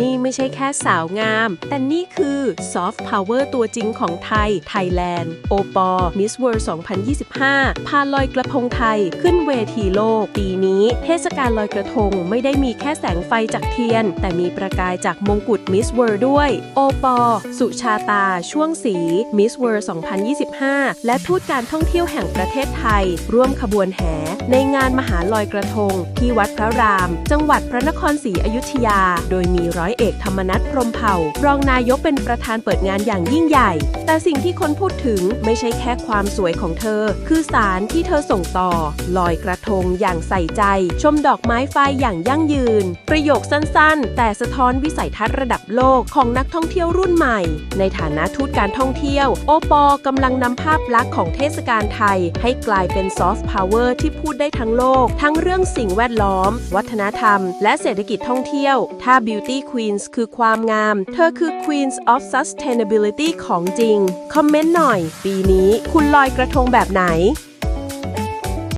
นี่ไม่ใช่แค่สาวงาม แต่นี่คือซอฟต์พาวเวอร์ตัวจริงของไทย ไทยแลนด์ โอปอมิสเวิร์2025 พาลอยกระทงไทยขึ้นเวทีโลก ปีนี้เทศกาลลอยกระทงไม่ได้มีแค่แสงไฟจากเทียน แต่มีประกายจากมงกุฎมิสเวิร์ด้วย โอปอสุชาตา ช่วงสีมิสเวิร์2025 และทูตการท่องเที่ยวแห่งประเทศไทย ร่วมขบวนแห่ในงานมหาลอยกระทง ที่วัดพระราม จังหวัดพระนครศรีอยุธยา โดยมีร้อยอยเอกธรรมนัฐพรมเผ่า รองนายกเป็นประธานเปิดงานอย่างยิ่งใหญ่ แต่สิ่งที่คนพูดถึงไม่ใช่แค่ความสวยของเธอ คือสารที่เธอส่งต่อ ลอยกระทงอย่างใส่ใจ ชมดอกไม้ไฟอย่างยั่งยืน ประโยคสั้นๆ แต่สะท้อนวิสัยทัศน์ระดับโลกของนักท่องเที่ยวรุ่นใหม่ ในฐานะทูตการท่องเที่ยว โอปอกำลังนำภาพลักษณ์ของเทศกาลไทย ให้กลายเป็นซอฟต์พาวเวอร์ที่พูดได้ทั้งโลก ทั้งเรื่องสิ่งแวดล้อม วัฒนธรรม และเศรษฐกิจท่องเที่ยว ถ้า Beauty Queens คือความงาม เธอคือ Queens of Sustainability ของจริง คอมเมนต์หน่อย ปีนี้คุณลอยกระทงแบบไหน